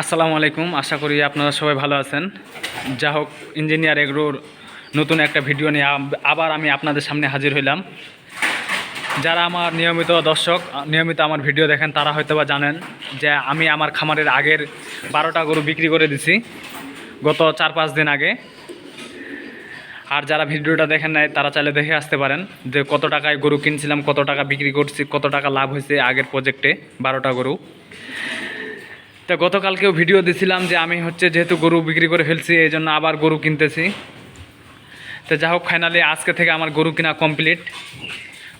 আসসালামু আলাইকুম। আশা করি আপনারা সবাই ভালো আছেন। যা হোক ইঞ্জিনিয়ার এগ্রোর নতুন একটা ভিডিও নিয়ে আবার আমি আপনাদের সামনে হাজির হইলাম। যারা আমার নিয়মিত দর্শক, নিয়মিত আমার ভিডিও দেখেন, তারা হয়তো বা জানেন যে আমি আমার খামারের আগের বারোটা গরু বিক্রি করে দিছি গত চার পাঁচ দিন আগে। আর যারা ভিডিওটা দেখেন নাই, তারা চাইলে দেখে আসতে পারেন যে কত টাকায় গরু কিনছিলাম, কত টাকা বিক্রি করছি, কত টাকা লাভ হয়েছে আগের প্রজেক্টে বারোটা গরু। তা গতকালকেও ভিডিও দিছিলাম যে আমি হচ্ছে যেহেতু গরু বিক্রি করে ফেলছি, এই জন্য আবার গরু কিনতেছি। তো যাই হোক ফাইনালি আজকে থেকে আমার গরু কিনা কমপ্লিট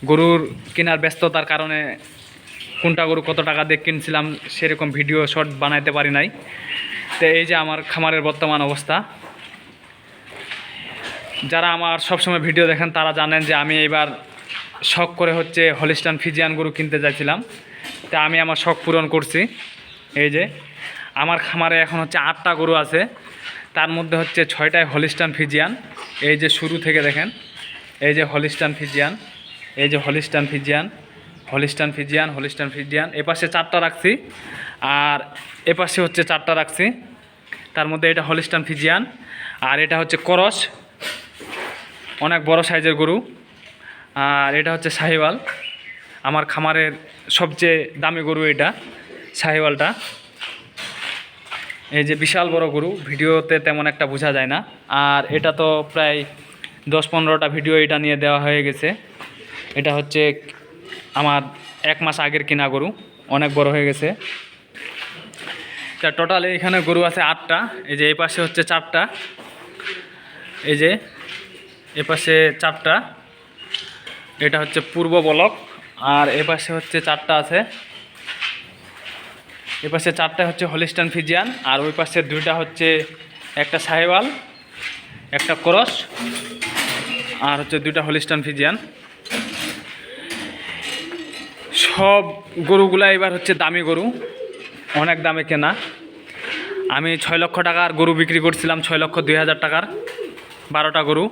গরুর কেনার ব্যস্ততার কারণে কোনটা গরু কত টাকা দিয়ে কিনছিলাম সেরকম ভিডিও শর্ট বানাইতে পারি নাই। তো এই যে আমার খামারের বর্তমান অবস্থা। যারা আমার সবসময় ভিডিও দেখেন, তারা জানেন যে আমি এবার শখ করে হচ্ছে হলিস্টান ফিজিয়ান গরু কিনতে চাইছিলাম তা আমি আমার শখ পূরণ করছি। এই যে, আমার খামারে এখন হচ্ছে আটটা গরু আছে। তার মধ্যে হচ্ছে ছয়টায় হলিস্টান ফিজিয়ান। এই যে শুরু থেকে দেখেন, এই যে হলিস্টান ফিজিয়ান, এই যে Holstein Friesian Holstein Friesian Holstein Friesian. এপাশে চারটা রাখছি, আর এপাশে হচ্ছে চারটা রাখছি। তার মধ্যে এটা হলিস্টান ফিজিয়ান, আর এটা হচ্ছে করস। অনেক বড় সাইজের গরু। আর এটা হচ্ছে শাহিওয়াল আমার খামারের সবচেয়ে দামি গরু এটা। শাহিওয়ালটা এই যে বিশাল বড় গরু, ভিডিওতে তেমন একটা বোঝা যায় না। আর এটা তো প্রায় দশ পনেরোটা ভিডিও এটা নিয়ে দেওয়া হয়ে গেছে। এটা হচ্ছে আমার এক মাস আগের কিনা গরু, অনেক বড় হয়ে গেছে। তা টোটালে এখানে গরু আছে আটটা, এই যে এই পাশে হচ্ছে চারটা। এই যে এ পাশে চারটা। এটা হচ্ছে পূর্ব বলক, আর এ পাশে হচ্ছে চারটা আছে। এ পাশে চারটা হচ্ছে হলিস্টান ফিজিয়ান, আর ওই পাশে দুইটা হচ্ছে একটা সাহেওয়াল একটা ক্রস, আর হচ্ছে দুইটা হলিস্টান ফিজিয়ান। সব গরুগুলা এবার হচ্ছে দামি গরু, অনেক দামে কেনা। আমি ছয় লক্ষ টাকার গরু বিক্রি করছিলাম, ছয় লক্ষ দুই হাজার টাকার, বারোটা গরু।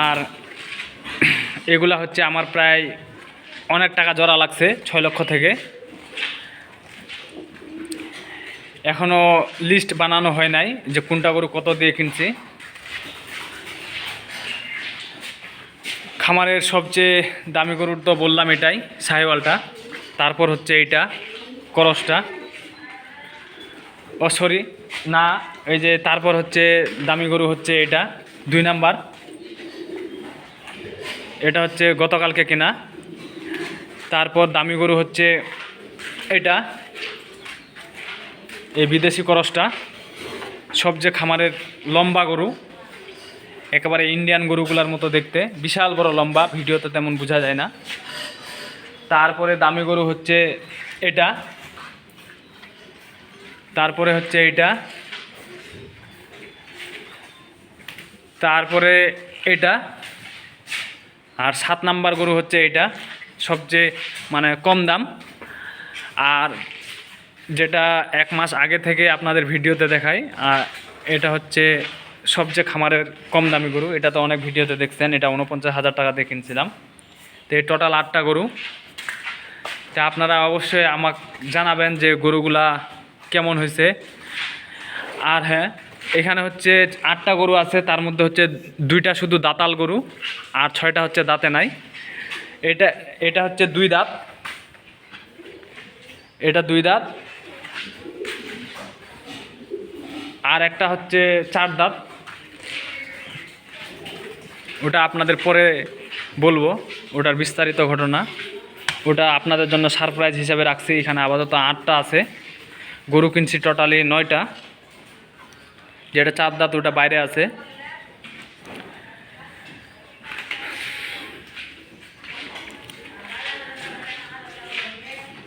আর এগুলা হচ্ছে আমার প্রায় অনেক টাকা জড়া লাগছে, ছয় লক্ষ থেকে। এখনও লিস্ট বানানো হয় নাই যে কোনটা গরু কত দিয়ে কিনছি। খামারের সবচেয়ে দামি গরুর তো বললাম এটাই, সাহেওয়ালটা। তারপর হচ্ছে এইটা, করসটা। ও সরি না, এই যে তারপর হচ্ছে দামি গরু হচ্ছে এটা, দুই নাম্বার। এটা হচ্ছে গতকালকে কেনা। তারপর দামি গরু হচ্ছে এটা। এই বিদেশি করসটা সবচেয়ে খামারের লম্বা গরু, একেবারে ইন্ডিয়ান গরুগুলার মতো দেখতে। বিশাল বড় লম্বা, ভিডিওতে তেমন বোঝা যায় না। তারপরে দামি গরু হচ্ছে এটা। তারপরে হচ্ছে এটা। তারপরে এটা। আর সাত নাম্বার গরু হচ্ছে এটা। সবচেয়ে মানে কম দাম। আর যেটা এক মাস আগে থেকে আপনাদের ভিডিওতে দেখাই, আর এটা হচ্ছে সবচেয়ে খামারের কম দামি গরু। এটা তো অনেক ভিডিওতে দেখছেন, এটা উনপঞ্চাশ হাজার টাকা দিয়ে কিনছিলাম। তো এই টোটাল আটটা গরু। তা আপনারা অবশ্যই আমাকে জানাবেন যে গরুগুলা কেমন হয়েছে আর হ্যাঁ এখানে হচ্ছে আটটা গরু আছে, তার মধ্যে হচ্ছে দুইটা শুধু দাঁতাল গরু, আর ছয়টা হচ্ছে দাঁতে নাই। এটা এটা হচ্ছে দুই দাঁত। এটা দুই দাঁত। আর একটা হচ্ছে চার দাঁত। ওটা আপনাদের পরে বলব, ওটার বিস্তারিত ঘটনা। ওটা আপনাদের জন্য সারপ্রাইজ হিসাবে রাখছি, এখানে আপাতত আটটা আছে। গরু কিনছি টোটালি নয়টা। যেটা চার দাঁত, ওটা বাইরে আছে।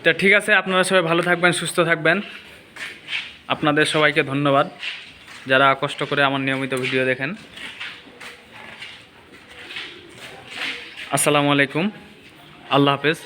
তা ঠিক আছে, আপনারা সবাই ভালো থাকবেন, সুস্থ থাকবেন। আপনাদের সবাইকে ধন্যবাদ যারা কষ্ট করে আমার নিয়মিত ভিডিও দেখেন। আসসালামু আলাইকুম। আল্লাহ হাফেজ।